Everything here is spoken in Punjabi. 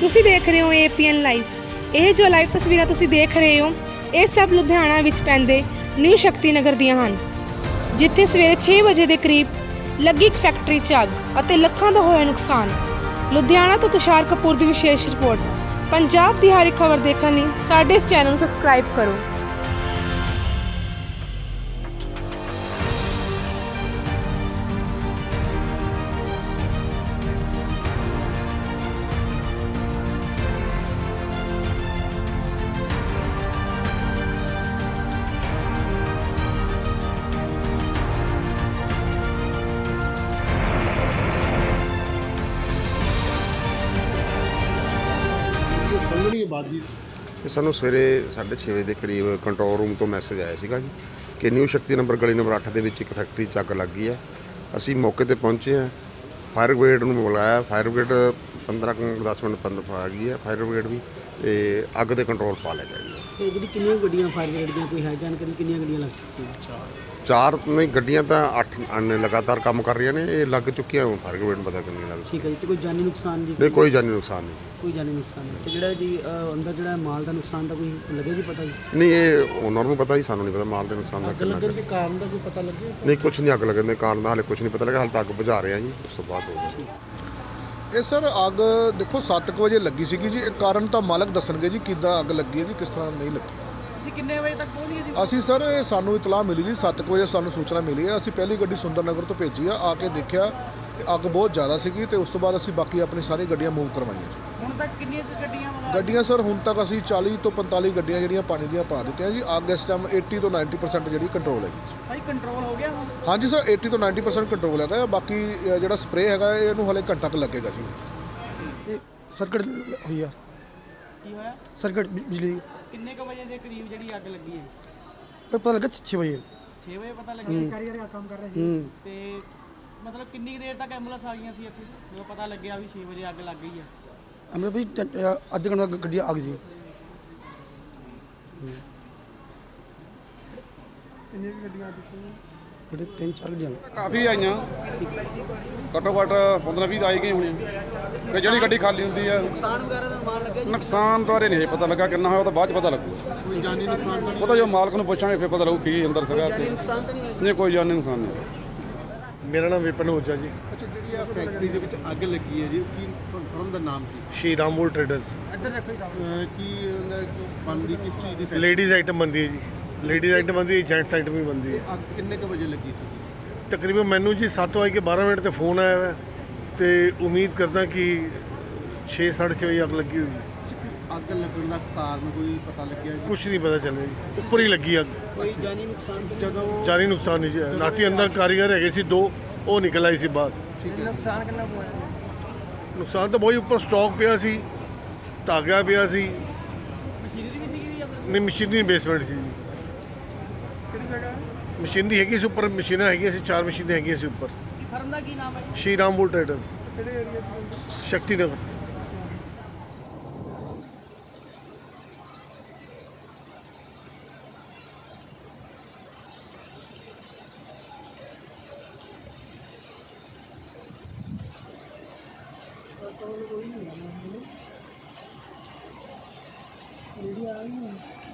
ਤੁਸੀਂ ਦੇਖ ਰਹੇ ਹੋ ਏਪੀਐਨ ਲਾਈਵ ਇਹ ਜੋ ਲਾਈਵ ਤਸਵੀਰਾਂ ਤੁਸੀਂ ਦੇਖ ਰਹੇ ਹੋ, ਇਹ ਸਭ ਲੁਧਿਆਣਾ ਵਿੱਚ ਪੈਂਦੇ ਨਿਊ ਸ਼ਕਤੀ ਨਗਰ ਦੀਆਂ ਹਨ। ਜਿੱਥੇ ਸਵੇਰੇ 6 ਵਜੇ ਦੇ ਕਰੀਬ ਲੱਗੀ ਇੱਕ ਫੈਕਟਰੀ 'ਚ ਅੱਗ ਅਤੇ ਲੱਖਾਂ ਦਾ ਹੋਇਆ ਨੁਕਸਾਨ। ਲੁਧਿਆਣਾ ਤੋਂ ਤੁਸ਼ਾਰ ਕਪੂਰ ਦੀ ਵਿਸ਼ੇਸ਼ ਰਿਪੋਰਟ। ਪੰਜਾਬ ਦੀ ਹਰ ਇੱਕ ਖਬਰ ਦੇਖਣ ਲਈ ਸਾਡੇ ਇਸ ਚੈਨਲ ਨੂੰ ਸਬਸਕ੍ਰਾਈਬ ਕਰੋ। ਸੰਘਣੀ ਆਬਾਦੀ ਇਹ ਸਾਨੂੰ ਸਵੇਰੇ 6:30 ਵਜੇ ਦੇ ਕਰੀਬ ਕੰਟਰੋਲ ਰੂਮ ਤੋਂ ਮੈਸੇਜ ਆਇਆ ਸੀਗਾ ਜੀ ਕਿ ਨਿਊ ਸ਼ਕਤੀ ਨੰਬਰ ਗਲੀ ਨੰਬਰ 8 ਦੇ ਵਿੱਚ ਇੱਕ ਫੈਕਟਰੀ 'ਚ ਅੱਗ ਲੱਗ ਗਈ ਹੈ। ਅਸੀਂ ਮੌਕੇ ਤੇ ਪਹੁੰਚੇ ਹਾਂ। ਫਾਇਰ ਬ੍ਰਿਗੇਡ ਨੂੰ ਬੁਲਾਇਆ। ਫਾਇਰ ਬ੍ਰਿਗੇਡ 15 ਕੁ 10 ਮਿੰਟ ਪੰਦ ਆ ਗਈ ਹੈ। ਫਾਇਰ ਬ੍ਰਿਗੇਡ ਵੀ ਤੇ ਅੱਗ ਦੇ ਕੰਟਰੋਲ ਪਾ ਲਿਆ ਗਿਆ ਜੀ। ਤੇ ਜਿਹੜੀ ਕਿੰਨੀਆਂ ਗੱਡੀਆਂ ਫਾਇਰ ਬ੍ਰਿਗੇਡ ਦੀਆਂ ਕੋਈ ਹੈ? ਜਾਣਕਾਰੀ ਕਿੰਨੀਆਂ ਗੱਡੀਆਂ ਲੱਗ ਚੁੱਕੀਆਂ? ਚਾਰ ਨਹੀਂ ਗੱਡੀਆਂ ਤਾਂ 8 ਲਗਾਤਾਰ ਕੰਮ ਕਰ ਰਹੀਆਂ ਨੇ। ਇਹ ਲੱਗ ਚੁੱਕੀਆਂ ਹੁਣ ਫਾਇਰ ਬ੍ਰਿਗੇਡ ਪਤਾ ਕਿੰਨੀਆਂ ਲੱਗ ਠੀਕ ਹੈ ਜੀ ਤੇ ਕੋਈ ਜਾਨੀ ਨੁਕਸਾਨ ਜੀ? ਨਹੀਂ ਕੋਈ ਜਾਨੀ ਨੁਕਸਾਨ ਨਹੀਂ। ਕੋਈ ਜਾਨੀ ਨੁਕਸਾਨ ਨਹੀਂ। ਤੇ ਜਿਹੜਾ ਜੀ ਅੰਦਰ ਜਿਹੜਾ ਮਾਲ ਦਾ ਨੁਕਸਾਨ ਦਾ ਕੋਈ ਲੱਗੇ ਜੀ ਪਤਾ ਜੀ? ਨਹੀਂ ਇਹ ਉਹਨਾਂ ਨੂੰ ਪਤਾ ਹੀ ਸਾਨੂੰ ਨਹੀਂ ਪਤਾ ਮਾਲ ਦੇ ਨੁਕਸਾਨ ਦਾ ਕਿੰਨਾ ਕੁ। ਦੇ ਕਾਰਨ ਦਾ ਕੋਈ ਪਤਾ ਲੱਗੇ ਨਹੀਂ ਕੁਝ ਨਹੀਂ ਅੱਗ ਲੱਗਣ ਦੇ ਕਾਰਨ ਦਾ ਹਾਲੇ ਕੁਝ ਨਹੀਂ ਪਤਾ ਲੱਗਾ ਹਾਲੇ ਤਾਂ ਅੱਗ ਬੁਝਾ ਰਹੇ ਆ ਜੀ ਉਸ ਤੋਂ ਬਾਅਦ ਹੋਊਗਾ ਇਹ ਸਰ ਅੱਗ ਦੇਖੋ 7 ਵਜੇ ਲੱਗੀ ਸੀਗੀ ਜੀ। ਇਹ ਕਾਰਨ ਤਾਂ ਮਾਲਕ ਦੱਸਣਗੇ ਜੀ ਕਿੱਦਾਂ ਅੱਗ ਲੱਗੀ ਹੈ ਜੀ ਕਿਸ ਤਰ੍ਹਾਂ ਨਹੀਂ ਲੱਗੀ। ਤੁਸੀਂ ਕਿੰਨੇ ਵਜੇ ਤੱਕ ਪਹੁੰਚ ਗਏ ਜੀ? ਅਸੀਂ ਸਰ ਇਹ ਸਾਨੂੰ ਇਤਲਾਹ ਮਿਲੀ ਜੀ 7 ਵਜੇ ਸਾਨੂੰ ਸੂਚਨਾ ਮਿਲੀ ਹੈ। ਅਸੀਂ ਪਹਿਲੀ ਗੱਡੀ ਸੁੰਦਰ ਨਗਰ ਤੋਂ ਭੇਜੀ ਆ ਆ ਕੇ ਦੇਖਿਆ। ਕਿ ਅੱਗ ਬਹੁਤ ਜ਼ਿਆਦਾ ਸੀਗੀ ਤੇ ਉਸ ਤੋਂ ਬਾਅਦ ਅਸੀਂ ਬਾਕੀ ਆਪਣੀ ਸਾਰੀ ਗੱਡੀਆਂ ਮੂਵ ਕਰਵਾਈਆਂ ਜੀ। ਹੁਣ ਤੱਕ ਕਿੰਨੀਆਂ ਕੁ ਗੱਡੀਆਂ ਵਾ ਗੱਡੀਆਂ ਸਰ ਹੁਣ ਤੱਕ ਅਸੀਂ 40 ਤੋਂ 45 ਗੱਡੀਆਂ ਜਿਹੜੀਆਂ ਪਾਣੀ ਦੀਆਂ ਪਾ ਦਿੱਤੀਆਂ ਜੀ। ਅੱਗ ਇਸ ਟਾਈਮ 80 ਤੋਂ 90% ਜਿਹੜੀ ਕੰਟਰੋਲ ਹੈਗੀ ਜੀ। ਭਾਈ ਕੰਟਰੋਲ ਹੋ ਗਿਆ ਹੁਣ? ਹਾਂਜੀ ਸਰ 80 ਤੋਂ 90% ਕੰਟਰੋਲ ਹੈਗਾ। ਹੈ। ਬਾਕੀ ਅ, ਜਿਹੜਾ ਸਪਰੇਅ ਹੈਗਾ ਹੈ, ਇਹਨੂੰ ਹਲੇ ਘੰਟਾ ਕੁ ਲੱਗੇਗਾ ਜੀ। ਇਹ ਸਰਕਟ ਹੋਈ ਆ। ਕੀ ਹੋਇਆ? ਸਰਕਟ ਬਿ- ਬਿਜਲੀ ਦੀ। ਕਿੰਨੇ ਕ ਵਜੇ ਦੇ ਕਰੀਬ ਜਿਹੜੀ ਅੱਗ ਲੱਗੀ ਹੈ? ਪਤਾ ਲੱਗਾ 6 ਵਜੇ। 6 ਵਜੇ ਪਤਾ ਲੱਗਿਆ ਕਾਰੀਗਰ ਕੰਮ ਕਰ ਰਹੇ ਹੂੰ। ਤੇ ਮਤਲਬ ਕਿੰਨੀ ਕੁ ਦੇਰ ਤੱਕ ਐਂਬੂਲੈਂਸ ਆ ਗਈਆਂ ਸੀ ਇੱਥੇ? ਜਦੋਂ ਪਤਾ ਲੱਗਿਆ ਵੀ 6 ਵਜੇ ਅੱਗ ਲੱਗ ਗਈ ਹੈ ਅਮਰੇ ਵੀ ਅੱਧੇ ਘੰਟੇ ਬਾਅਦ ਗੱਡੀ ਆ ਗਈ ਸੀ। ਕਿੰਨੀਆਂ ਗੱਡੀਆਂ ਆ ਚੁੱਕੀਆਂ ਗੱਡੀ ਤਿੰਨ ਚਾਰ ਗੱਡੀਆਂ। ਕਾਫੀ ਆਈਆਂ। ਘੱਟੋ ਘੱਟ 15 20 ਆਈ ਗਈ ਹੋਣੀ ਤੇ ਜਿਹੜੀ ਗੱਡੀ ਖਾਲੀ ਹੁੰਦੀ ਹੈ ਨੁਕਸਾਨ ਵਗੈਰਾ ਦਾ ਮਾਲ ਲੱਗਿਆ ਨੁਕਸਾਨ ਬਾਰੇ ਨਹੀਂ ਹਜੇ ਪਤਾ ਲੱਗਾ ਕਿੰਨਾ ਹੋਇਆ ਉਹ ਤਾਂ ਬਾਅਦ ਚ ਪਤਾ ਲੱਗੂ। ਕੋਈ ਜਾਨੀ ਨੁਕਸਾਨ ਤਾਂ ਉਹ ਤਾਂ ਜੋ ਮਾਲਕ ਨੂੰ ਪੁੱਛਾਂਗੇ ਫਿਰ ਪਤਾ ਲੱਗੂ ਕੀ ਅੰਦਰ ਸੀਗਾ ਤੇ ਨੁਕਸਾਨ ਤਾਂ ਨਹੀਂ ਹੋਇਆ? ਨਹੀਂ ਕੋਈ ਜਾਨੀ ਨੁਕਸਾਨ ਨਹੀਂ ਮੇਰਾ ਨਾਮ ਵਿਪਨ ਹੋਜਾ ਜੀ। ਅੱਛਾ ਜਿਹੜੀ ਆ ਫੈਕਟਰੀ ਦੇ ਵਿੱਚ ਅੱਗ ਲੱਗੀ ਹੈ ਜੀ ਉਹ ਕੀ ਫਰਮ ਦਾ ਨਾਮ ਕੀ? ਸ਼੍ਰੀ ਰਾਮਪੁਰ ਟ੍ਰੇਡਰਸ ਅਹ ਕੀ ਉਹਦਾ ਕੀ ਬਣਦੀ ਕਿਸ ਚੀਜ਼ ਦੀ ਲੇਡੀਜ਼ ਆਈਟਮ ਬੰਦੀ ਹੈ ਜੀ। ਲੇਡੀਜ਼ ਆਈਟਮ ਬੰਦੀ ਹੈ ਜੈਂਟਸ ਆਈਟਮ ਵੀ ਬੰਦੀ ਹੈ। ਅੱਗ ਕਿੰਨੇ ਕੁ ਵਜੇ ਲੱਗੀ ਸੀ? ਤਕਰੀਬਨ ਮੈਨੂੰ ਜੀ 7 ਵਜੇ ਕੇ 12 ਮਿੰਟ ਤੇ ਫੋਨ ਆਇਆ ਹੈ ਤੇ ਉਮੀਦ ਕਰਦਾ ਕਿ 6:30 ਵਜੇ ਅੱਗ ਲੱਗੀ ਹੋਈ ਅੱਗ ਲੱਗਣ ਦਾ ਕਾਰਨ ਕੋਈ ਪਤਾ ਲੱਗਿਆ ਜੀ? ਕੁਝ ਨਹੀਂ ਪਤਾ ਚੱਲਿਆ ਜੀ। ਉੱਪਰ ਹੀ ਲੱਗੀ ਅੱਗ। ਕੋਈ ਜਾਨੀ ਨੁਕਸਾਨ ਤਾਂ ਜਦੋਂ ਜਾਨੀ ਨੁਕਸਾਨ ਨਹੀਂ ਜੀ। ਹੋਇਆ। ਰਾਤੀ ਅੰਦਰ ਕਾਰੀਗਰ ਹੈਗੇ ਸੀ ਦੋ ਉਹ ਨਿਕਲ ਆਈ ਸੀ ਬਾਹਰ। ਨੁਕਸਾਨ ਕਿੰਨਾ ਕੁ ਹੋਇਆ? ਨੁਕਸਾਨ ਤਾਂ ਬਹੁਤ ਹੀ ਉੱਪਰ ਸਟਾਕ ਪਿਆ ਸੀ ਧਾਗਾ ਪਿਆ ਸੀ। ਮਸ਼ੀਨਰੀ ਵੀ ਸੀਗੀ ਜੀ ਅੰਦਰ ਨਹੀਂ ਮਸ਼ੀਨਰੀ ਬੇਸਮੈਂਟ ਸੀ ਜੀ। ਕਿਹੜੀ ਜਗ੍ਹਾ? ਮਸ਼ੀਨਰੀ ਹੈਗੀ ਸੀ ਉੱਪਰ ਮਸ਼ੀਨਾਂ ਹੈਗੀਆਂ ਸੀ ਚਾਰ ਮਸ਼ੀਨਾਂ ਹੈਗੀਆਂ ਸੀ ਉੱਪਰ। ਫਰਮ ਦਾ ਕੀ ਨਾਮ ਹੈ ਸ਼੍ਰੀ ਰਾਮਪੁਰ ਟ੍ਰੇਡਰਸ। ਕਿਹੜੇ ਏਰੀਆ ਚ ਸ਼ਕਤੀ ਨਗਰ ਕੋਈ ਨਹੀਂ ਆ